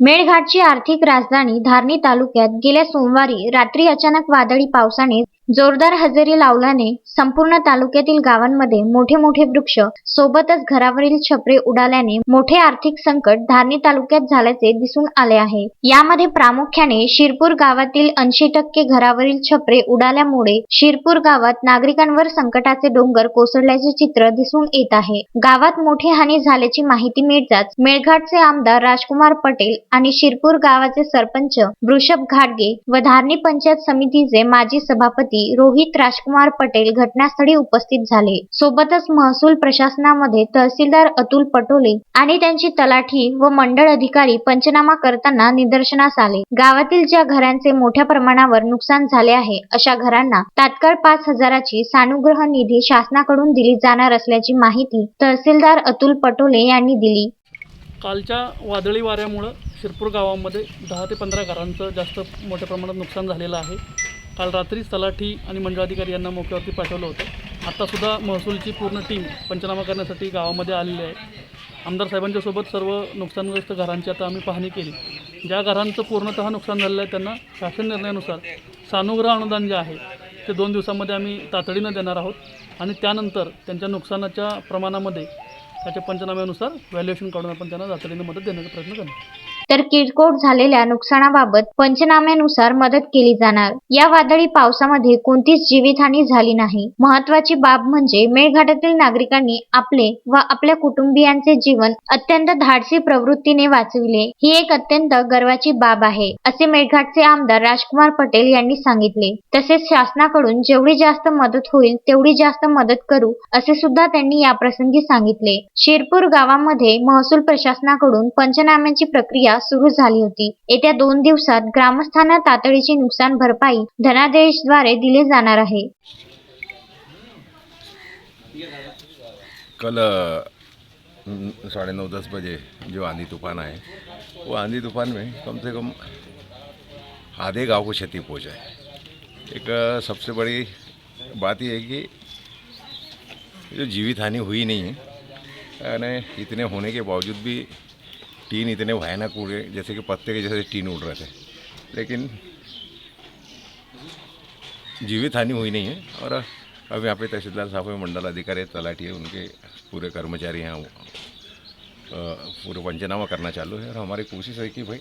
मेळघाटची आर्थिक राजधानी धारणी तालुक्यात गेल्या सोमवारी रात्री अचानक वादळी पावसाने जोरदार हजेरी लावल्याने संपूर्ण तालुक्यातील गावांमध्ये मोठे मोठे वृक्ष सोबतच घरावरील छपरे उडाल्याने मोठे आर्थिक संकट धारणी तालुक्यात झाल्याचे दिसून आले आहे. यामध्ये प्रामुख्याने शिरपूर गावातील ऐंशी टक्के घरावरील छपरे उडाल्यामुळे शिरपूर गावात नागरिकांवर संकटाचे डोंगर कोसळल्याचे चित्र दिसून येत आहे. गावात मोठी हानी झाल्याची माहिती मिळताच मेळघाटचे आमदार राजकुमार पटेल आणि शिरपूर गावाचे सरपंच वृषभ घाटगे व धारणी पंचायत समितीचे माजी सभापती रोहित राजकुमार पटेल घटनास्थळी उपस्थित झाले. सोबतच महसूल प्रशासनामध्ये तहसीलदार अतुल पटोले आणि त्यांची तलाठी व मंडळ अधिकारी पंचनामा करताना निदर्शनास आले. गावातील ज्या घरांचे मोठ्या प्रमाणावर नुकसान झाले आहे अशा घरांना तात्काळ पाच हजाराची सानुग्रह निधी शासनाकडून दिली जाणार असल्याची माहिती तहसीलदार अतुल पटोले यांनी दिली. कालच्या वादळी वाऱ्यामुळं शिरपूर गावामध्ये दहा ते पंधरा घरांचं जास्त मोठ्या प्रमाणात नुकसान झालेलं आहे. काल रात्रीच तलाठी आणि मंडळाधिकारी यांना मोक्यावरती पाठवलं होतं. आत्तासुद्धा महसूलची पूर्ण टीम पंचनामा करण्यासाठी गावामध्ये आलेली आहे. आमदार साहेबांच्या सोबत सर्व नुकसानग्रस्त घरांची आता आम्ही पाहणी केली. ज्या घरांचं पूर्णतः नुकसान झालेलं आहे त्यांना शासन निर्णयानुसार सानुग्रह अनुदान जे आहे ते दोन दिवसामध्ये आम्ही तातडीनं देणार आहोत आणि त्यानंतर त्यांच्या नुकसानाच्या प्रमाणामध्ये त्याच्या पंचनाम्यानुसार व्हॅल्युएशन काढून आपण त्यांना तातडीनं मदत देण्याचा प्रयत्न करणार. तर किरकोळ झालेल्या नुकसानाबाबत पंचनाम्यानुसार मदत केली जाणार. या वादळी पावसामध्ये कोणतीच जीवितहानी झाली नाही. महत्वाची बाब म्हणजे मेळघाटातील नागरिकांनी आपले व आपल्या कुटुंबियांचे जीवन अत्यंत धाडसी प्रवृत्तीने वाचविले. ही एक अत्यंत गर्वाची बाब आहे असे मेळघाटचे आमदार राजकुमार पटेल यांनी सांगितले. तसेच शासनाकडून जेवढी जास्त मदत होईल तेवढी जास्त मदत करू असे सुद्धा त्यांनी याप्रसंगी सांगितले. शिरपूर गावामध्ये महसूल प्रशासनाकडून पंचनाम्याची प्रक्रिया सुरू झाली होती. येत्या दोन दिवसात ग्रामस्थांना तातडीची नुकसान भरपाई धनादेशद्वारे दिले जाणार आहे. कल साडे नऊ साढ़े नौ दस बजे जो आंधी तूफान आए वो आंधी तूफान में कम से कम आधे गांव को क्षति पहुंचा एक सबसे बड़ी बात यह है कि जो जीवित हानि हुई नहीं है यानी इतने होने के बावजूद भी टीन इतने भयानक उड़े जैसे कि पत्ते के जैसे टीन उड़ रहे थे। लेकिन जीवित हानि हुई नहीं है। और अब यहाँ पे तहसीलदार साहब है, मंडल अधिकारी, तलाटी है, उनके पूरे कर्मचारी यहाँ पूरे पंचनामा करना चालू है। और हमारी कोशिश है कि भाई,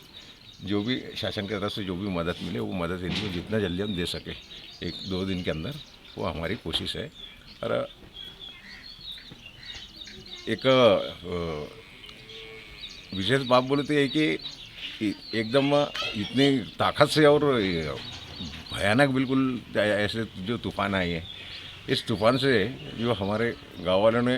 जो भी शासन की तरफ़ से जो भी मदद मिले, वो मदद इनको जितना जल्दी हम दे सके, एक दो दिन के अंदर, वो हमारी कोशिश है। और एक विशेष बात बोले तो कि एकदम इतनी ताकत से और भयानक बिल्कुल ऐसे जो तूफ़ान आई है। इस तूफ़ान से जो हमारे गाँव वालों ने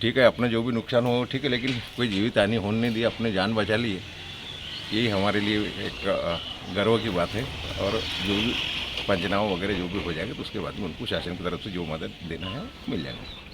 ठीक है, अपना जो भी नुकसान हो, ठीक है, लेकिन कोई जीवित हानि होने नहीं दी, अपने जान बचा ली यही हमारे लिए एक गर्व की बात है। और जो भी पंचनामा वगैरह जो भी हो जाएगा तो उसके बाद में उनको शासन की तरफ़ से जो मदद देना है, मिल जाएगा।